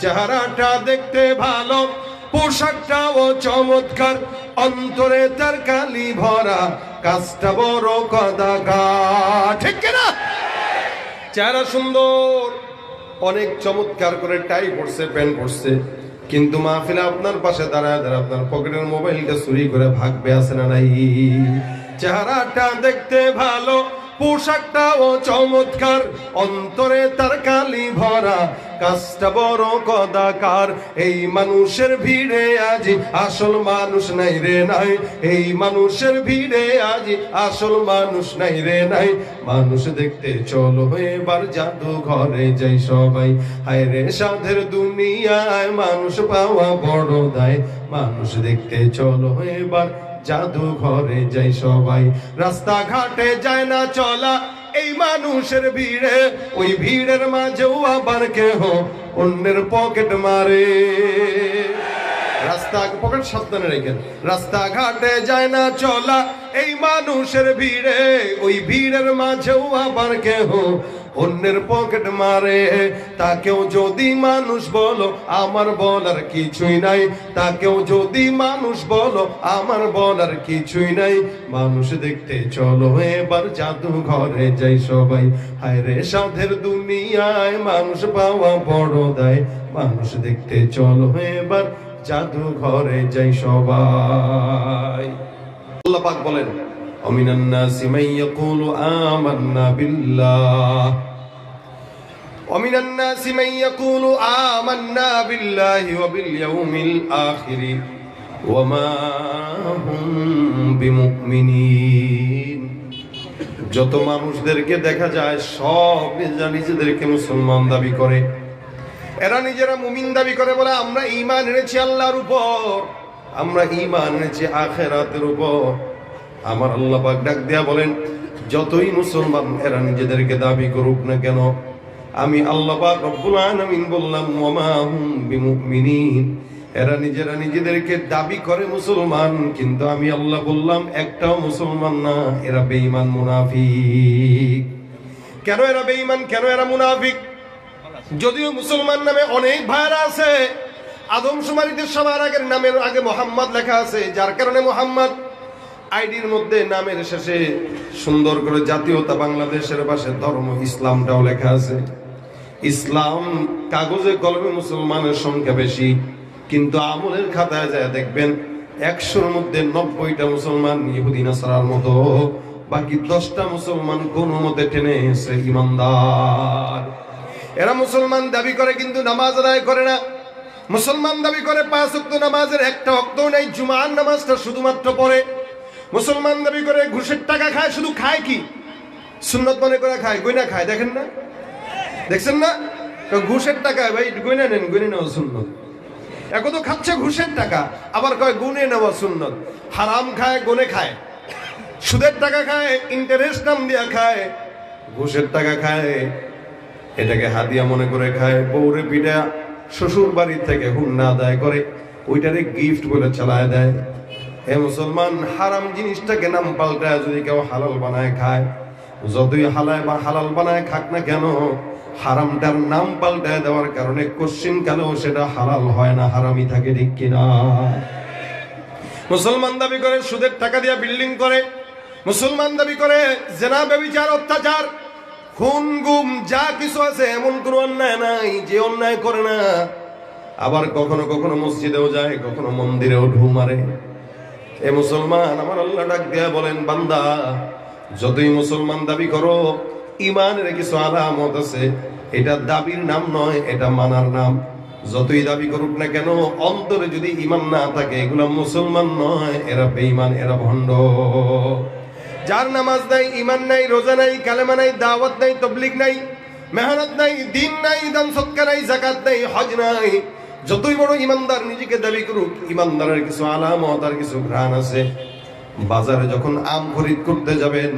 চেহারাটা দেখতে ভালো, পোশাকটাও চমৎকার, অন্তরে তার কালি ভরা, কাজটা বড় কদাকা ঠিক কিনা চেহারা সুন্দর, অনেক চমৎকার করে টাই পড়ছে প্যান্ট পড়ছে কিন্তু মাহফিলে আপনার পাশে দাঁড়ায় দাঁড়ায় আপনার পকেটের মোবাইলটা চুরি করে ভাগবে আছে না নাই? চেহারাটা দেখতে ভালো পোশাকটাও চমৎকার, অন্তরে তার কালি ভরা, কাজটা বড় কদাকার। এই মানুষের ভিড়ে আজি আসল মানুষ নাই রে নাই। এই মানুষের ভিড়ে আজি আসল মানুষ নাই রে নাই। মানুষ দেখতে চলো এবার জাদু ঘরে যাই সবাই। হায় রে সাধের দুনিয়ায় মানুষ পাওয়া বড় দায়। মানুষ দেখতে চলো এবার জাদু ঘরে যাই সবাই। রাস্তাঘাটে যায় না চলা, এই মানুষের ভিড়ে, ওই ভিড়ের মাঝেও আবার কেহ অন্যের পকেট মারে। রাস্তা পকেট সাবধানে রেখেন। রাস্তাঘাটে যায় না চলা, এই মানুষের ভিড়ে, ওই ভিড়ের মাঝেও আবার কেহ অন্যের পকেট মারে। তাকেও যদি মানুষ বলো, আমার বলার কিছুই নাই। তাকেও যদি মানুষ বলো, আমার বলার কিছুই নাই। মানুষ দেখতে, চলো এবার জাদু ঘরে যাই সবাই। হায় রে সাধের দুনিয়ায় মানুষ পাওয়া বড় দায়। মানুষ দেখতে, চলো এবার জাদু ঘরে যাই সবাই আল্লাহ পাক বলেন ومن الناس من يقول آمنا بالله ومن الناس من يقول آمنا بالله وباليوم الآخر وما هم بمؤمنين যত মানুষদেরকে দেখা যায় সব নিজেরা নিজেদেরকে মুসলমান দাবি করে এরা নিজেরা মুমিন দাবি করে বলে, আমরা ঈমান এনেছি আল্লাহর উপর। আমরা ঈমান এনেছি আখেরাতের উপর। আমার আল্লাহ পাক ডাক দেয়া বলেন, যতই মুসলমান এরা নিজেদেরকে দাবি করুক না কেন, আমি আল্লাহ পাক রব্বুল আলামিন বললাম, ওয়ামা হুম বিমুমিনিন। এরা নিজেরা নিজেদেরকে দাবি করে মুসলমান, কিন্তু আমি আল্লাহ বললাম, একটাও মুসলমান না, এরা বেঈমান মুনাফিক। কেন এরা বেঈমান, কেন এরা মুনাফিক? যদিও মুসলমান নামে অনেক ভাইরা আছে আদমশুমারিতে সবার আগের নামের আগে মোহাম্মদ লেখা আছে, যার কারণে মোহাম্মদ আইডির মধ্যে নামের শেষে সুন্দর করে জাতীয়তা বাংলাদেশের পাশে ধর্ম ইসলামটাও লেখা আছে। ইসলাম কাগজে কলমে মুসলমানের সংখ্যা বেশি, কিন্তু আমলের খাতায় যায় দেখবেন, একশোর মধ্যে নব্বইটা মুসলমান ইহুদি নাসারার মতো, বাকি দশটা মুসলমান কোন মতে টেনে এসে ইমানদার। এরা মুসলমান দাবি করে কিন্তু নামাজ আদায় করে না। মুসলমান দাবি করে পাঁচ অক্ত নামাজের একটা অক্ত নেই, জুমার নামাজটা শুধুমাত্র পড়ে। মুসলমান দাবি করে ঘুষের টাকা খায়, শুধু খায় কি? সুন্নত মনে করে খায়, গয়না খায়, দেখেন না? দেখছেন না? ঘুষের টাকা, ভাই, গয়না নেন, গয়না নেওয়া সুন্নত। এখন তো খাচ্ছে ঘুষের টাকা, আবার কয় গুনে নেওয়া সুন্নত। হারাম খায় গুনে খায়। সুদের টাকা খায় ইন্টারেস্ট নাম দিয়া খায়, ঘুষের টাকা খায় এটাকে হাদিয়া মনে করে খায়, বউরে পিঠা শ্বশুর বাড়ির থেকে হুন্না আদায় করে, ওইটারে গিফট বলে চালায় দেয়। হে মুসলমান, হারাম জিনিসটাকে নাম পাল্টায় যদি কেউ হালাল বানায় খায়, যতই হালায় বা হালাল বানায় খাক না কেন, হারামটার নাম পাল্টায় দেওয়ার কারণে কোশ্চিন কালেও সেটা হালাল হয় না হারামি থাকে ঠিক কিনা? মুসলমান দাবি করে সুদের টাকা দিয়া বিল্ডিং করে, মুসলমান দাবি করে জেনা ব্যবিচার অত্যাচার খুন, গুম, যা কিছু আছে, এমন কোন অন্যায় নাই, যে অন্যায় করে না। আবার কখনো কখনো মসজিদেও যায়, কখনো মন্দিরেও ঢু মারে। এ মুসলমান, আমার আল্লাহ ডাক দেয়া বলেন, বান্দা, যতই মুসলমান দাবি করো ইমানের কিছু আলামত আছে, এটা দাবির নাম নয়, এটা মানার নাম। যতই দাবি করুক না কেন, অন্তরে যদি ইমান না থাকে, এগুলো মুসলমান নয়, এরা বেঈমান, এরা ভণ্ড। যার নামাজ নাই ইমান নাই রোজা নাই কালেমা নাই দাওয়াত নাই তবলিগ নাই মেহনত নাই দিন নাই দান সৎকা নাই জাকাত নাই হজ নাই যতই বড় ইমানদার নিজেকে দাবি করুক, ইমানদারের কিছু আলামত আর কিছু ঘ্রাণ আছে। বাজারে যখন আম খরিদ করতে যাবেন,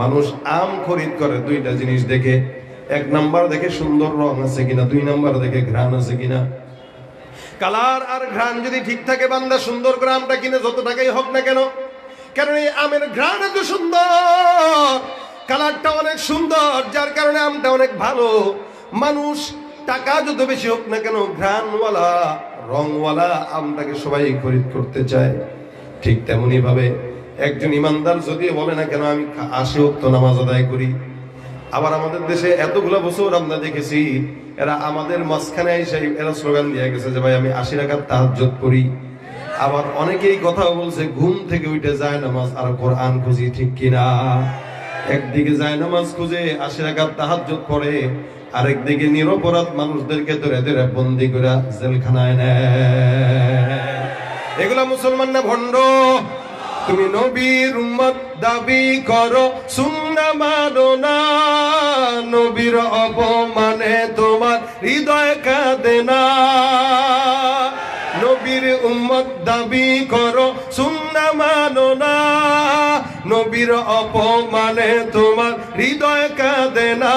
মানুষ আম খরিদ করে, দুইটা জিনিস দেখে। এক নাম্বার দেখে সুন্দর রং আছে কিনা, দুই নাম্বার দেখে ঘ্রাণ আছে কিনা। কালার আর ঘ্রাণ যদি ঠিক থাকে, বান্দা সুন্দর করে আমটা কিনে যত টাকাই হোক না কেন কারণ এই আমের ঘ্রাণ এত সুন্দর, কালারটা অনেক সুন্দর, যার কারণে আমটা অনেক ভালো। মানুষ টাকা যত বেশি হোক না কেন ঘ্রাণওয়ালা, রংওয়ালা আমটাকে সবাই খরিদ করতে চায়। ঠিক তেমনি ভাবে একজন ইমানদার যদি বলে না কেন আমি আশি তো নামাজ আদায় করি, আবার আমাদের দেশে এতগুলো বছর আমরা দেখেছি, এরা আমাদের মাঝখানে এসে এরা স্লোগান দিয়ে গেছে যে, ভাই, আমি আশি টাকার তাহাজ্জত করি। আবার অনেকেই কথা বলছে, ঘুম থেকে উঠে যায় নামাজ, আর কোরআন খুঁজি ঠিক কিনা? একদিকে যায় নামাজ খুঁজে, আশি টাকার তাহাজ্জত পড়ে, আরেকদিকে নিরপরাধ মানুষদেরকে ধরে ধরে বন্দি করে জেলখানায় নেয়। এগুলা মুসলমান না ভণ্ড? তুমি নবীর উম্মত, দাবি করো, সুন্না মানো না। নবীর অপমানে তোমার হৃদয় কাঁদে না। উম্মত দাবি করো সুন্না মানো না। নবীর অপমানে তোমার হৃদয় কাঁদে না।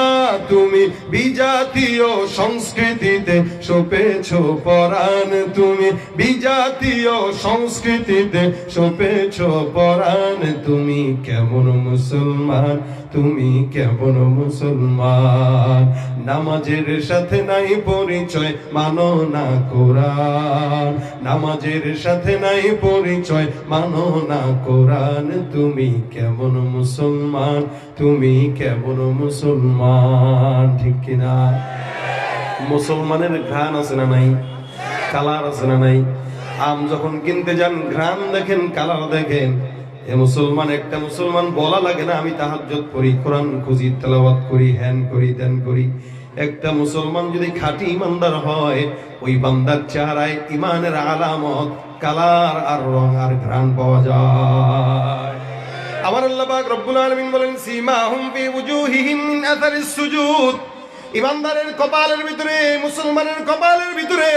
তুমি বিজাতীয় সংস্কৃতিতে সপেছ পরাণ। তুমি বিজাতীয় সংস্কৃতিতে সপেছ পরাণ। তুমি কেমন মুসলমান? তুমি কেমন মুসলমান? নামাজের সাথে নাই পরিচয়, মানো না কোরআন। নামাজের সাথে নাই পরিচয়, মানো না কোরআন। তুমি কেমন মুসলমান? তুমি কেমন মুসলমান? ঠিক কিনা? মুসলমানের ঘ্রাণ আছে না নাই? কালার আছে না নাই? আম যখন কিনতে যান, ঘ্রাণ দেখেন, কালার দেখেন। এ মুসলমান, একটা মুসলমান বলা লাগে না, আমি তাহার তাহাজ্জত করি, কোরআন খুঁজি, তেলাওয়াত করি, হ্যান করি, ত্যান করি। একটা মুসলমান যদি খাঁটি ইমানদার হয়, ওই বান্দার চেহারায় ইমানের আলামত, কালার আর রং আর ঘ্রাণ পাওয়া যায়। আমার আল্লাহ রব্বুল আলামিন বলেন, সীমাহুম ফি উজুহিহিম মিন আথারিস সুজুদ। ইমানদারের কপালের ভিতরে, মুসলমানের কপালের ভিতরে,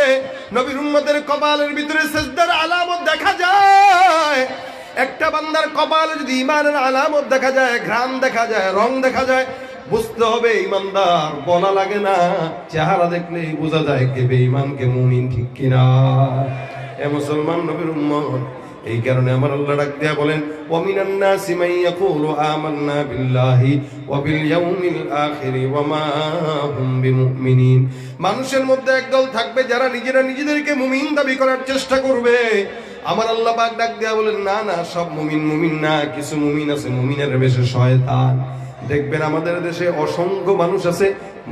নবীর উম্মতের কপালের ভিতরে সেজদার আলামত দেখা যায়। একটা বান্দার কপালে যদি ইমানের আলামত দেখা যায়, ঘ্রাণ দেখা যায়, রং দেখা যায়, বুঝতে হবে ইমানদার বলা লাগে না। চেহারা দেখলেই বোঝা যায় কে বেঈমান, কে মুমিন, ঠিক কিনা। এ মুসলমান নবীর উম্মত এই কারণে আমার আল্লাহ ডাক দিয়া বলেন, ওয়ামিনান নাসি মান ইয়াকুলু আমান্না বিল্লাহি ওয়া বিল ইয়াউমিল আখির ওয়া মা হুম বিমুমিনিন। মানুষের মধ্যে একদল থাকবে যারা নিজেরা নিজেদেরকে মুমিন দাবি করার চেষ্টা করবে। আমার আল্লাহ পাক ডাক দিয়া বলেন, না না, সব মুমিন মুমিন না, কিছু মুমিন আছে, মুমিনের বেশে শয়তান। দেখবেন আমাদের দেশে অসংখ্য মানুষ আছে,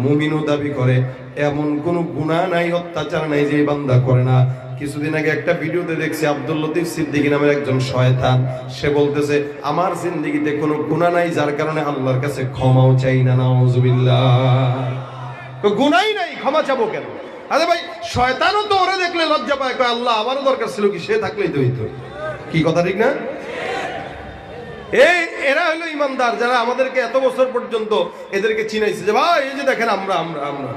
মুমিনও দাবি করে, এমন কোনো গুনাহ নাই, অত্যাচার নাই যে বান্দা করে না। কিছুদিন আগে একটা ভিডিওতে দেখছি আব্দুল লতিফ সিদ্দিকী নামের একজন শয়তান। সে বলতেছে, আমার জিন্দিগিতে কোনো গুনাহ নাই, যার কারণে আল্লাহর কাছে ক্ষমাও চাই না, নাউজুবিল্লাহ। তো গুনাই নাই, ক্ষমা চাবো কেন? আরে ভাই, শয়তানও তো ওরে দেখলে লজ্জা পায়, কয়, আল্লাহ, আমারও দরকার ছিল কি? সে থাকলেই তো হইতো। কি কথা, ঠিক না? এই এরা হলো ইমানদার, যারা আমাদেরকে এত বছর পর্যন্ত এদেরকে চিনাইছে যে, ভাই, এই যে দেখেন আমরা আমরা আমরা।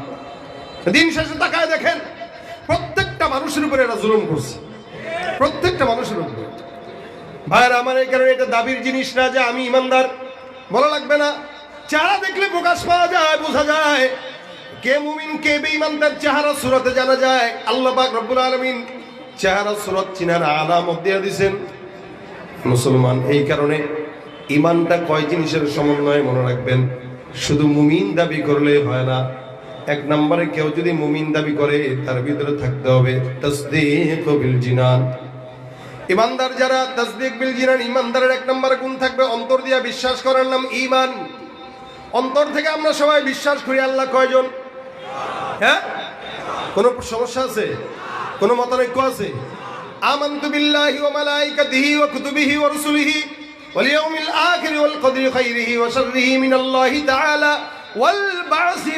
দিন শেষে তাকায় দেখেন প্রত্যেকটা মানুষের উপরে এরা জুলুম করছে। প্রত্যেকটা মানুষের উপরে। ভাইয়ের, আমার এই কারণে এটা দাবির জিনিস না যে আমি ইমানদার, বলা লাগবে না। চেহারা দেখলে প্রকাশ পাওয়া যায়, বোঝা যায়। কে মুমিন, কে বেঈমান তার চেহারা সুরতে জানা যায়। আল্লাহ পাক রব্বুল আলামিন চেহারা সুরত চিনার আলামত দিয়ে দিছেন মুসলমান, এই কারণে ইমানটা কয় জিনিসের সমন্বয়ে মনে রাখবেন। শুধু মুমিন দাবি করলে হয় না এক নম্বরে কেউ যদি মুমিন দাবি করে, তার ভিতরে থাকতে হবে তসদিক জিনান। ইমানদার যারা, তসদিক বিল জিনান, ইমানদারের এক নম্বরে গুণ থাকবে অন্তর দিয়া বিশ্বাস করার নাম ইমান অন্তর থেকে আমরা সবাই বিশ্বাস করি, আল্লাহ কয়জন? হ্যাঁ? কোনো সমস্যা আছে? কোনো মতানৈক্য আছে? আমানতু বিল্লাহি ওয়া মালাইকাতিহি ওয়া কুতুবিহি ওয়া রুসুলিহি ওয়াল ইয়াউমিল আখির ওয়াল কদরি খাইরিহি ওয়া শাররিহি মিনাল্লাহি তাআলা। ওয়াল বাসি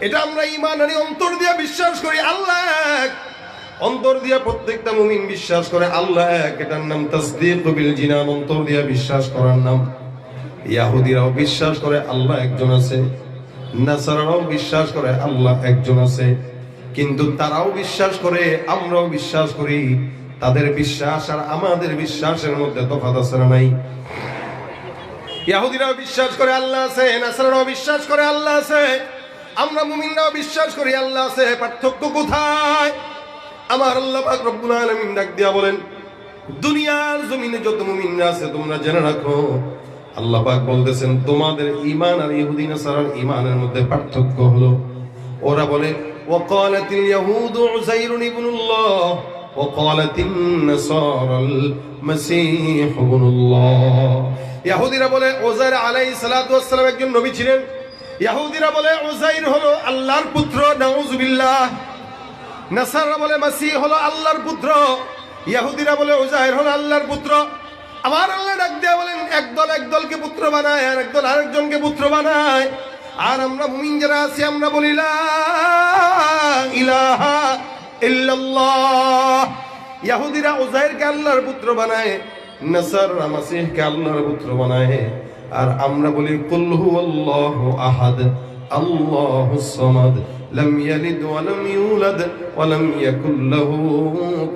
এটা আমরা আনি অন্তর দিয়ে বিশ্বাস করি, আল্লাহ অন্তর দিয়া প্রত্যেকটা মুমিন বিশ্বাস করে, আল্লাহ এক। এটার নাম তাসদীক বিল অন্তর দিয়া বিশ্বাস করার নাম। ইয়াহুদিরাও বিশ্বাস করে, আল্লাহ একজন আছে। নাসারারাও বিশ্বাস করে, আল্লাহ একজন আছে। কিন্তু তারাও বিশ্বাস করে, আমরাও বিশ্বাস করি। তাদের বিশ্বাস আর আমাদের বিশ্বাসের মধ্যে তফাৎ আছে না নাই? ইয়াহুদিরাও বিশ্বাস করে আল্লাহ আছে নাসারারাও বিশ্বাস করে আল্লাহ আছে আমরা মুমিনরাও বিশ্বাস করি আল্লাহ আছে পার্থক্য কোথায় আমার আল্লাহ পাক রব্বুল আলামিন ডাক দিয়া বলেন দুনিয়ার জমিনে যত মুমিনরা আছে তোমরা জেনে রাখো আল্লাহ পাক বলতেছেন তোমাদের ঈমান আর ইহুদি নাসারার ঈমানের মধ্যে পার্থক্য হলো ওরা বলে وقالت اليهود عزير ابن الله وقالت النصارى المسيح ابن الله ইহুদিরা বলে ওজাইর সালাতু ওয়াসসালাম একজন নবী ছিলেন। ইহুদিরা বলে ওজাইর হলো আল্লাহর পুত্র, নাউজুবিল্লাহ। নাসাররা বলে, মাসিহ হলো আল্লাহর পুত্র। ইহুদিরা বলে উজাইর হলো আল্লাহর পুত্র। আমার আল্লাহ ডাক দেয়া বলেন, একদল একদলকে পুত্র বানায়, আর একদল আরেকজনকে পুত্র বানায়। আর আমরা মুমিন যারা আছি, আমরা বলি, লা ইলাহা ইল্লাল্লাহ। ইহুদিরা উজাইরকে আল্লাহর পুত্র বানায়। নাসাররা মাসিহকে আল্লাহর পুত্র বানায় আর আমরা বলি কুল হুয়াল্লাহু আহাদ আল্লাহুস সামাদ لم يلد ولم يولد ولم يكن له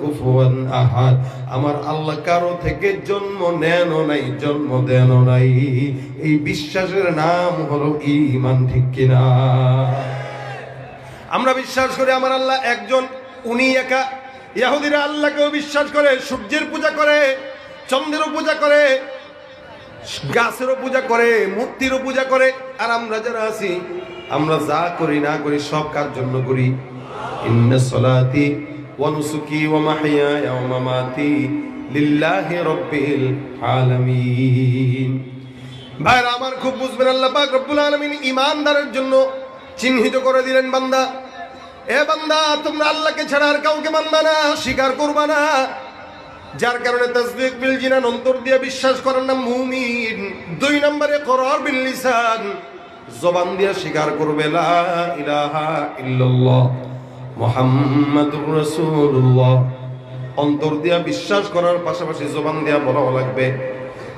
كفوا আহাদ আমার আল্লাহ কারো থেকে জন্ম নেন নাই জন্ম দেন নাই এই বিশ্বাসের নাম হলো ঈমান ঠিক কিনা আমরা বিশ্বাস করি আমার আল্লাহ একজন উনি একা ইহুদিরা আল্লাহকেও বিশ্বাস করে সূর্যের পূজা করে চন্দ্রেরও পূজা করে, গাছেরও পূজা করে, মূর্তিরও পূজা করে, আর আমরা যারা আছি, আমরা যা করি না করি সব কার জন্য করি? সলাতি মামাতি ভাইরা, আমার খুব বুঝবেন আল্লাহ ইমানদারের জন্য চিহ্নিত করে দিলেন বান্দা। এ বান্দা, তোমরা আল্লাহকে ছাড়া আর কাউকে মানবা না, স্বীকার করবা না। যার কারণে তাসদিক বিল জিনান অন্তর দিয়ে বিশ্বাস করার নাম মুমিন। দুই নম্বরে করার বিল লিসান। জবান দিয়ে স্বীকার করবে, লা ইলাহা ইল্লাল্লাহ মুহাম্মাদুর রাসূলুল্লাহ। অন্তর দিয়া বিশ্বাস করার পাশাপাশি জবান দিয়া বলাও লাগবে,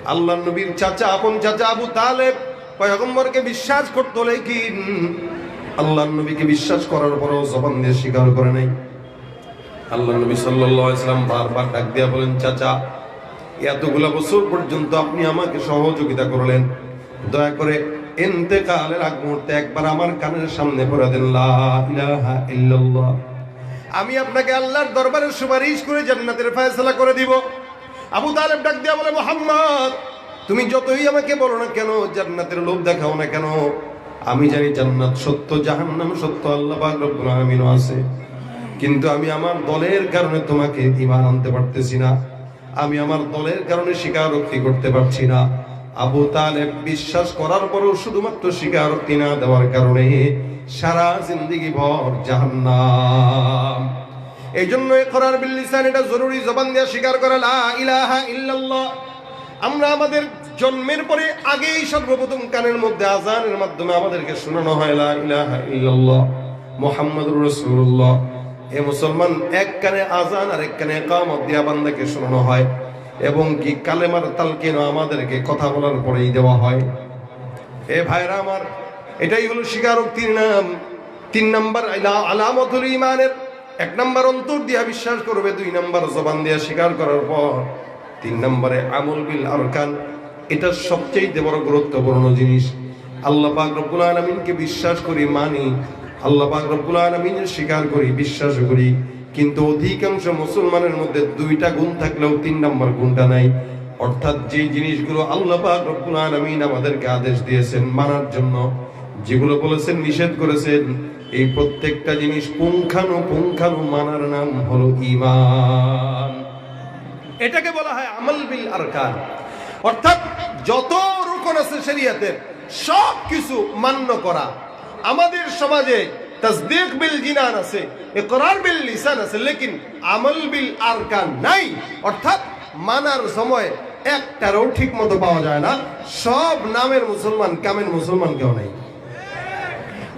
আল্লাহ নবীর চাচা, আপন চাচা আবু তালেব, পয়গম্বরকে বিশ্বাস করতো, লেকিন আল্লাহ নবীকে বিশ্বাস করার পরেও জবান দিয়ে স্বীকার করে নাই। আল্লাহ নবী সাল্লাল্লাহু আলাইহি সাল্লাম বারবার ডাক দিয়া বলেন, চাচা, এতগুলা বছর পর্যন্ত আপনি আমাকে সহযোগিতা করলেন। দয়া করে ইন্তেকালের আগ মুহূর্তে একবার আমার কানের সামনে পড়ে দেন আমি আপনাকে আল্লাহর দরবারে সুপারিশ করে জান্নাতের ফয়সালা করে দিব। আবু তালেব ডাক দিয়া বলে, মোহাম্মদ, তুমি যতই আমাকে বলো না কেন, জান্নাতের লোভ দেখাও না কেন? আমি জানি জান্নাত সত্য, জাহান্নাম সত্য, আল্লাহ রব্বুল আছে। কিন্তু আমি আমার দলের কারণে তোমাকে ইমান আনতে পারতেছি না। আমি আমার দলের কারণে স্বীকারোক্তি করতে পারছি না। আবু তালেব বিশ্বাস করার পরেও শুধুমাত্র স্বীকারোক্তি না দেওয়ার কারণে সারা জিন্দিগি ভর জাহান্নাম। এই জন্য করার বিল্লিসান এটা জরুরি জবান দিয়ে স্বীকার করা, লা ইলাহা ইল্লাল্লাহ। আমরা আমাদের জন্মের পরে আগেই সর্বপ্রথম কানের মধ্যে আজানের মাধ্যমে আমাদেরকে শোনানো হয়, লা ইলাহা ইল্লাল্লাহ, মুহাম্মাদুর রাসূলুল্লাহ। এ মুসলমান এক কানে আজান আর এক কানে কামত দিয়া বান্দাকে শোনানো হয় এবং কি কালেমার তালকিন আমাদেরকে কথা বলার পরেই দেওয়া হয়। এ ভাইরা আমার, এটাই হলো স্বীকারোক্তির নাম, তিন নাম্বার আলামতুল ইমানের এক নাম্বার অন্তর দিয়া বিশ্বাস করবে, দুই নাম্বার জবান দিয়া স্বীকার করার পর, তিন নম্বরে আমল বিল আরকান, এটা সবচেয়ে বড় গুরুত্বপূর্ণ জিনিস। আল্লাহ পাক রব্বুল আলমিনকে বিশ্বাস করি, মানি আল্লাহ রব্বুল আলমিনের স্বীকার করি, বিশ্বাস করি। কিন্তু অধিকাংশ মুসলমানের মধ্যে দুইটা গুণ থাকলেও তিন নম্বর গুণটা নাই। অর্থাৎ যে জিনিসগুলো আল্লাহ রব্বুল আলমিন আমাদেরকে আদেশ দিয়েছেন মানার জন্য, যেগুলো বলেছেন, নিষেধ করেছেন, এই প্রত্যেকটা জিনিস পুঙ্খানু পুঙ্খানু মানার নাম হলো ঈমান। এটাকে বলা হয় আমল বিল আরকান। অর্থাৎ যত রুকন আছে শরীয়তের সব কিছু মান্য করা। আমাদের সমাজে তাসদিক বিল জিনান আছে ইকরার বিল লিসান আছে, লেকিন আমল বিল আরকান নাই। অর্থাৎ মানার সময় একটারও ঠিক মতো পাওয়া যায় না। সব নামের মুসলমান, কামের মুসলমান কেউ নাই।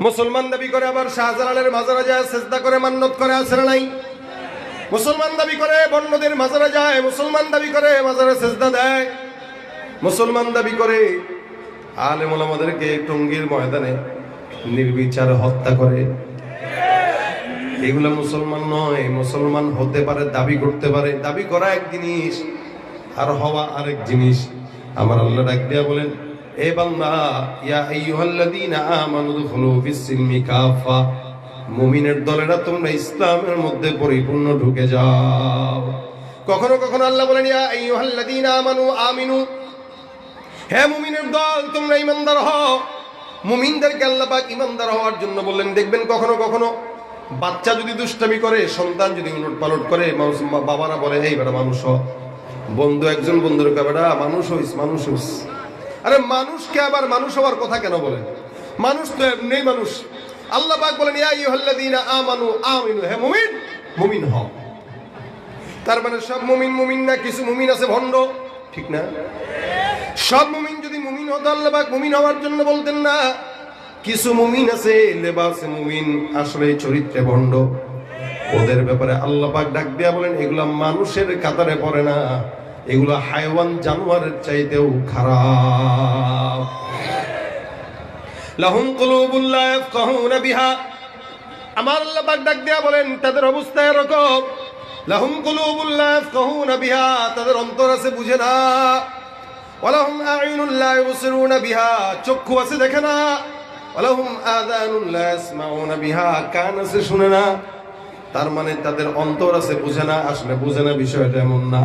মুসলমান দাবি করে আবার শাহজালালের মাজারা যায় চেষ্টা করে মান্যত করে না নাই? মুসলমান দাবি করে, বন্যদের মাজারে যায়, মুসলমান দাবি করে, মাজারে সেজদা দেয়। মুসলমান দাবি করে আলেমুল আমাদেরকে টঙ্গির ময়দানে নির্বিচার হত্যা করে। এগুলো মুসলমান নয়, মুসলমান হতে পারে, দাবি করতে পারে। দাবি করা এক জিনিস, আর হওয়া আরেক জিনিস। আমার আল্লাহ ডাক দিয়া বলেন, এ বান্দা, ইয়া আইয়ুহাল্লাযীনা আমানু দুখুলু ফিস-সিলমি কাফা মুমিনের দলেরা তোমরা ইসলামের মধ্যে পরিপূর্ণ ঢুকে যাও। কখনো কখনো আল্লাহ বলেন, ইয়া আইয়ুহাল্লাযীনা আমানু আমিনু, হে মুমিনের দল, তোমরা ইমানদার হও। মুমিনদেরকে আল্লাহ পাক ইমানদার হওয়ার জন্য বললেন, দেখবেন কখনো কখনো বাচ্চা যদি দুষ্টামি করে, সন্তান যদি উলট পালট করে, মানুষ বাবারা বলে, এই বেটা মানুষ হ। বন্ধু একজন বন্ধুর বেটা, মানুষ হইস মানুষ হইস। আরে মানুষকে আবার মানুষ হওয়ার কথা কেন বলেন? মানুষ তো এমনি মানুষ। আল্লাহ পাক বলেন আমানু আমিনু হে মুমিন মুমিন হও। তার মানে সব মুমিন মুমিন না, কিছু মুমিন আছে ভণ্ড? ঠিক না? সব মুমিন হওয়ার জন্য বলতেন না। কিছু মুমিন আছে মুমিন আসলে চরিত্রে ওদের ব্যাপারে ডাক দিয়া বলেন, এগুলা মানুষের কাতারে পড়ে না। এগুলা হাইওয়ান জানোয়ারের চাইতেও খারাপ। আমার ডাক বলেন, তাদের অবস্থা এরকম। লাহুম কুলুবুল্লাহ ইয়াফকাহুনা বিহা, তাদের অন্তর আছে বুঝে না। ওয়ালাহুম আ'ইনুল্লাহ ইবসিরুনা বিহা। চক্ষু আছে দেখে না। ওয়ালাহুম আযানুল্লাহ ইয়াসমাউনা বিহা। কান আছে শুনে না। তার মানে তাদের অন্তর আছে বুঝে না, আসলে বুঝে না, বিষয়টা এমন না।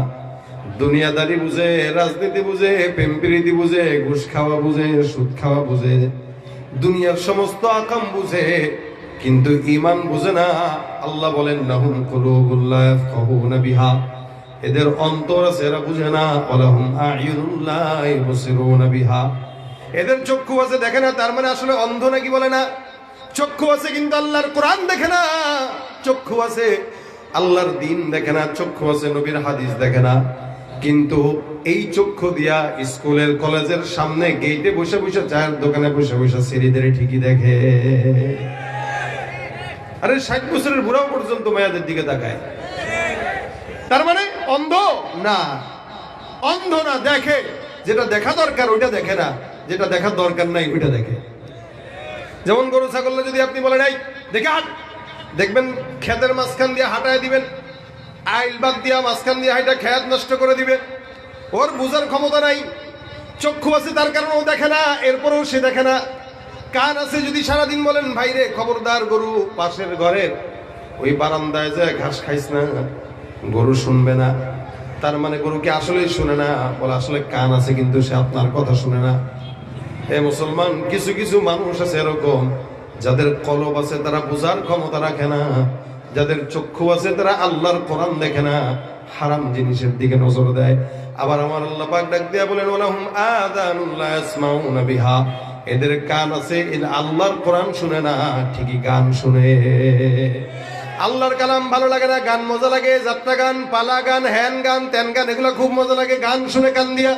দুনিয়াদারি বুঝে, রাজনীতি বুঝে প্রেম প্রীতি বুঝে, ঘুষ খাওয়া বুঝে, সুদ খাওয়া বুঝে। দুনিয়ার সমস্ত আকাম বুঝে, কিন্তু ইমান বুঝে না। আল্লাহ বলেন নাহুম কুলুবুল্লাহ ইয়াফকাহুনা বিহা। এদের অন্তর আছে, এরা বুঝে না। বিহা। এদের চক্ষু আছে, দেখে না, তার মানে আসলে অন্ধ নাকি বলে না? চক্ষু আছে কিন্তু আল্লাহর কোরআন দেখে না। চক্ষু আছে, আল্লাহর দিন দেখে না। চক্ষু আছে, নবীর হাদিস দেখে না। কিন্তু এই চক্ষু দিয়া স্কুলের, কলেজের সামনে গেটে বসে বসে, চায়ের দোকানে বসে বসে সিঁড়িদের ঠিকই দেখে। আরে ষাট বছরের বুড়াও পর্যন্ত মেয়াদের দিকে তাকায়। তার মানে অন্ধ? না। অন্ধ না দেখে। যেটা দেখা দরকার ওইটা দেখে না। যেটা দেখার দরকার নাই ওইটা দেখে। যেমন গরু ছাগল যদি আপনি বলেন এই দেখে হাট। দেখবেন ক্ষেতের মাঝখান দিয়ে হাঁটায় দিবেন। আইল বাদ দিয়া মাঝখান দিয়ে হাইটা খেয়াত নষ্ট করে দিবে। ওর বুঝার ক্ষমতা নাই। চক্ষু আছে তার কারণে ও দেখে না এরপরেও সে দেখে না। কান আছে যদি সারাদিন বলেন ভাইরে খবরদার গরু পাশের ঘরের। ওই বারান্দায় যায় ঘাস খাইস না? গরু শুনবে না। তার মানে গরুকে আসলেই শুনে না? বলে, আসলে কান আছে কিন্তু সে আপনার কথা শুনে না। এ মুসলমান, কিছু কিছু মানুষ আছে এরকম, যাদের কলব আছে তারা বোঝার ক্ষমতা রাখে না। যাদের চক্ষু আছে তারা আল্লাহর কোরআন দেখে না। হারাম জিনিসের দিকে নজর দেয়। আবার আমার আল্লাহ পাক ডাক দিয়া বলেন, ওয়ালাহুম আযানুল্লাহ ইয়াসমাউনা বিহা। এদের কান আছে আল্লাহর কোরআন শুনে না, ঠিকই গান শুনে। আল্লাহর কালাম ভালো লাগে না, গান মজা লাগে, যাত্রা গান, পালা গান, হ্যান গান, ত্যান গান, এগুলো খুব মজা লাগে, গান শুনে কান দিয়া।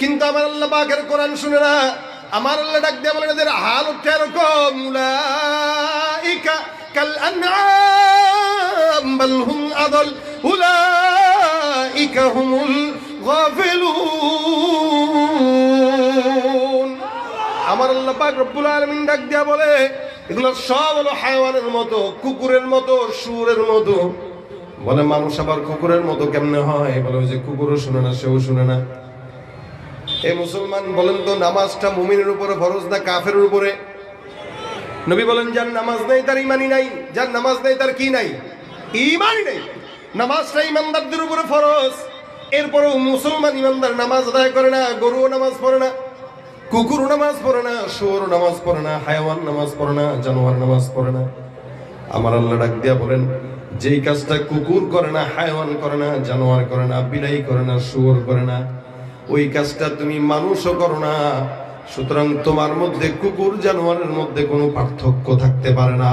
কিন্তু আমার আল্লাহ পাকের কোরআন শুনে না, আমার আল্লাহ ডাক দিয়ে এদের হাল উঠে এরকম কাল বাল হুম আদল, উলাইকা হুমুল আমার আল্লাহ পাক রব্বুল আলামিন ডাক দিয়া বলে এগুলো সব হলো হায়াওয়ানের মতো, কুকুরের মতো সুরের মতো। বলে মানুষ আবার কুকুরের মতো কেমনে হয়? বলে যে কুকুরও শুনে না, সেও শুনে না। এ মুসলমান, বলেন তো নামাজটা মুমিনের উপরে ফরজ না কাফের উপরে? নবী বলেন, যার নামাজ নাই, তার ইমানই নাই। যার নামাজ নাই, তার কি নাই? ইমানই নাই। নামাজটা ইমানদারদের উপরে ফরজ। এরপরেও মুসলমান ইমানদার নামাজ আদায় করে না, গরুও নামাজ পড়ে না। কুকুরও নামাজ পড়ে না শুয়োরও নামাজ পড়ে না হায়াওয়ান নামাজ পড়ে না, জানোয়ার নামাজ পড়ে না। আমার আল্লাহ ডাক দিয়া বলেন, যেই কাজটা কুকুর করে না হায়াওয়ান করে না, জানোয়ার করে না বিলাই করে না, শুয়োর করে না, ওই কাজটা তুমি মানুষও করো না। সুতরাং তোমার মধ্যে কুকুর, জানোয়ারের মধ্যে কোনো পার্থক্য থাকতে পারে না।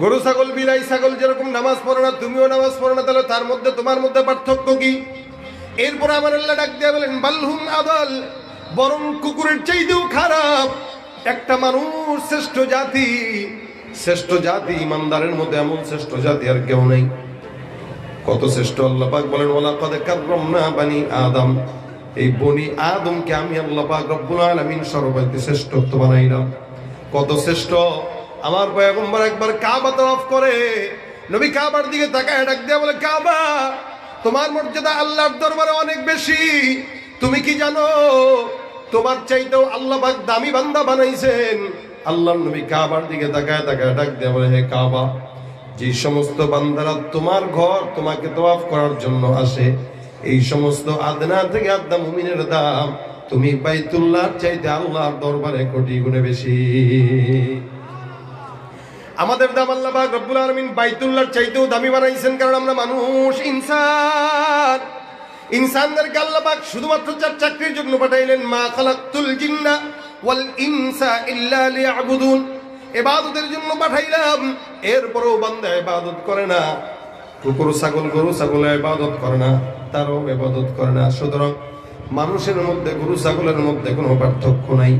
গরু, ছাগল বিলাই ছাগল যেরকম নামাজ পড়ে না, তুমিও নামাজ পড়ো না, তাহলে তার মধ্যে, তোমার মধ্যে পার্থক্য কি? এরপর আমার আল্লাহ ডাক দিয়ে বলেন বালহুম আদাল বরং কুকুরের চাইতেও খারাপ। একটা মানুষ শ্রেষ্ঠ জাতি শ্রেষ্ঠ জাতি, ইমানদারের মধ্যে এমন শ্রেষ্ঠ জাতি আর কেউ নেই। কত শ্রেষ্ঠ আল্লাহ পাক বলেন ওলা কদে কাররামনা বানি আদম। এই বনি আদমকে আমি আল্লাহ পাক রব্বুল আলামিন সর্বাধিক শ্রেষ্ঠত্ব বানাইলাম। কত শ্রেষ্ঠ। আমার পয়গম্বর একবার কাবা তরফ করে, নবী কাবার দিকে তাকায় ডাক দিয়ে বলে, কাবা, তোমার মর্যাদা আল্লাহর দরবারে অনেক বেশি। তুমি কি জানো তোমার চাইতেও আল্লাহ দামি বান্দা বানাইছেন। আল্লাহর নবী কাবার দিকে তাকায় তাকায় ডাক দিয়ে হে কাবা, যে সমস্ত বান্দারা তোমার ঘর তোমাকে তোয়াফ করার জন্য আসে, এই সমস্ত আদনা থেকে আদনা মুমিনের দাম তুমি বাইতুল্লাহর চাইতে আল্লাহর দরবারে কোটি গুণে বেশি। আমাদের দাম আল্লাহ রব্বুল আলামিন বাইতুল্লাহর চাইতেও দামি বানাইছেন, কারণ আমরা মানুষ, ইনসান। ইনসানদেরকে আল্লাহ পাক শুধুমাত্র চার চাকরির জন্য পাঠাইলেন, মা খালাকতুল জিন্না ওয়াল ইনসা ইল্লা লিয়াবুদুন। ইবাদতের জন্য পাঠাইলাম, এরপরেও বান্দা ইবাদত করে না। কুকুর, ছাগল, গরু, ছাগল ইবাদত করে না, তারও ইবাদত করে না। সুতরাং মানুষের মধ্যে, গরু, ছাগলের মধ্যে কোনো পার্থক্য নাই।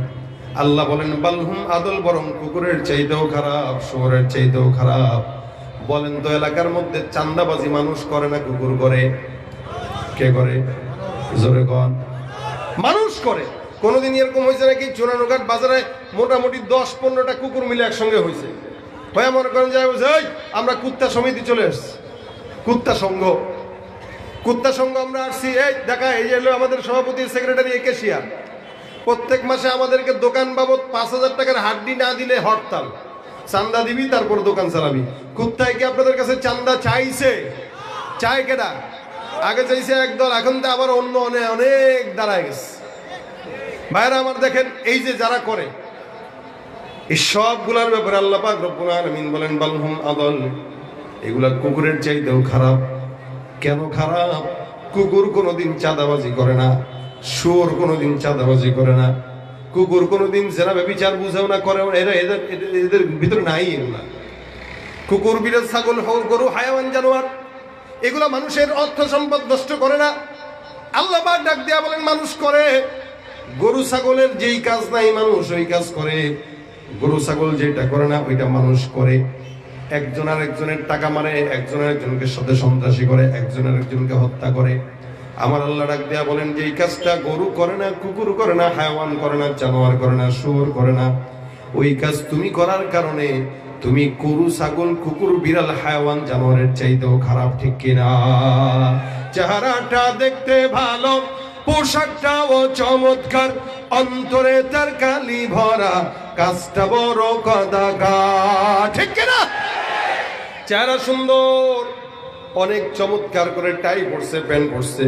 আল্লাহ বলেন বালহুম আদল, বরং কুকুরের চাইতেও খারাপ, শুয়োরের চাইতেও খারাপ। বলেন, তো এলাকার মধ্যে চান্দাবাজি মানুষ করে না, কুকুর করে? কে করে? জোরে কন। মানুষ করে। কোনোদিন এরকম হয়েছে নাকি? চোরানোঘাট বাজারে মোটামুটি দশ পনেরোটা কুকুর মিলে একসঙ্গে হয়েছে। হয়ে মনে করেন বলছে আমরা কুত্তা সমিতি চলে এসছি। কুত্তা সংঘ। কুত্তা সংঘ আমরা আসছি। এই, দেখা, এই এলো আমাদের সভাপতি সেক্রেটারি একেশিয়া প্রত্যেক মাসে আমাদেরকে দোকান বাবদ পাঁচ হাজার টাকার হাড্ডি না দিলে হরতাল। চান্দা দিবি, তারপর দোকান চালাবি। কুত্তায় কি আপনাদের কাছে চান্দা চাইছে? চায় কেডা? আগে চাইছে একদল এখন তো আবার অন্য অনেক অনেক দাঁড়ায় গেছে। ভাইরা আমার দেখেন, এই যে যারা করে, এই সবগুলার ব্যাপারে আল্লাহ পাক রব্বুল আলামিন বলেন বালহুম আদল। এগুলা কুকুরের চাইতেও খারাপ। কেন খারাপ? কুকুর কোনোদিন চাঁদাবাজি করে না, শুয়োর কোনোদিন চাঁদাবাজি করে না। কুকুর কোনোদিন জেনা বিচার বুঝেও না করে এরা এদের এদের- ভিতরে নাই এগুলা। কুকুর, বিড়াল, ছাগল গরু, হায়াওয়ান, জানোয়ার এগুলা মানুষের অর্থ সম্পদ নষ্ট করে না। আল্লাহ ডাক দিয়া বলেন, মানুষ করে। গরু, ছাগলের যেই কাজ নাই মানুষ, ওই কাজ করে। গরু, ছাগল যেটা করে না, ওইটা মানুষ করে। একজন আর একজনের টাকা মারে, একজন আর একজনকে সাথে সন্ত্রাসী করে, একজন আর একজনকে হত্যা করে। আমার আল্লাহ ডাক দেয়া বলেন, যে এই কাজটা গরু করে না, কুকুর করে না, হায়াওয়ান করে না, জানোয়ার করে না, শুয়োর করে না, ওই কাজ তুমি করার কারণে তুমি গরু ছাগল, কুকুর, বিড়াল, হায়াওয়ান জানোয়ারের চাইতেও খারাপ, ঠিক কিনা? চেহারাটা দেখতে ভালো, পোশাকটাও চমৎকার, অন্তরে তার কালি ভরা, কাজটা বড় কদাকা ঠিক কিনা? চেহারা সুন্দর, অনেক চমৎকার করে টাই পড়ছে প্যান্ট পড়ছে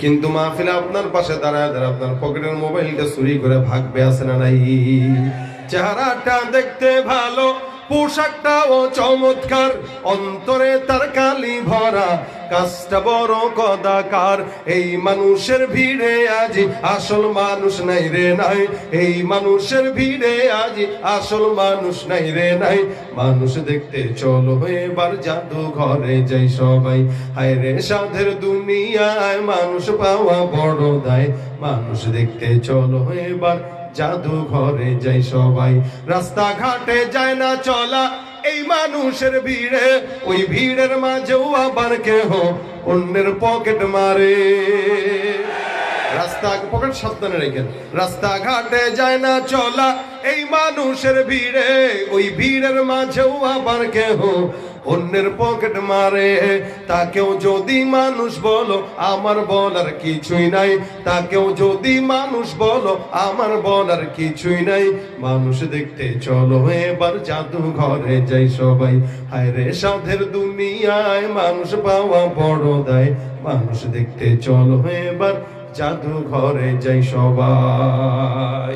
কিন্তু মাহফিলে আপনার পাশে দাঁড়ায় দাঁড়ায় আপনার পকেটের মোবাইলটা চুরি করে ভাগবে আছে না নাই? চেহারাটা দেখতে ভালো পোশাকটাও চমৎকার, অন্তরে তার কালি ভরা, কাজটা বড় কদাকার। এই মানুষের ভিড়ে আজি আসল মানুষ নাই রে নাই, এই মানুষের ভিড়ে আজি আসল মানুষ নাই রে নাই। মানুষ দেখতে চলো এবার জাদু ঘরে যাই সবাই। হায় রে সাধের দুনিয়ায় মানুষ পাওয়া বড় দায়। মানুষ দেখতে চলো এবার জাদু ঘরে যাই সবাই। রাস্তাঘাটে যায় না চলা, এই মানুষের ভিড়ে, ওই ভিড়ের মাঝেও আবার কেহ অন্যের পকেট মারে। রাস্তা পকেট সাবধানে রেখেন। রাস্তাঘাটে যায় না চলা, এই মানুষের ভিড়ে, ওই ভিড়ের মাঝেও আবার কেহ অন্যের পকেট মারে। তাকেও যদি মানুষ বলো, আমার বলার কিছুই নাই। তাকেও যদি মানুষ বলো, আমার বলার কিছুই নাই। মানুষ দেখতে, চলো এবার জাদু ঘরে যাই সবাই। হায় রে সাধের দুনিয়ায় মানুষ পাওয়া বড় দায়। মানুষ দেখতে, চলো এবার জাদু ঘরে যাই সবাই।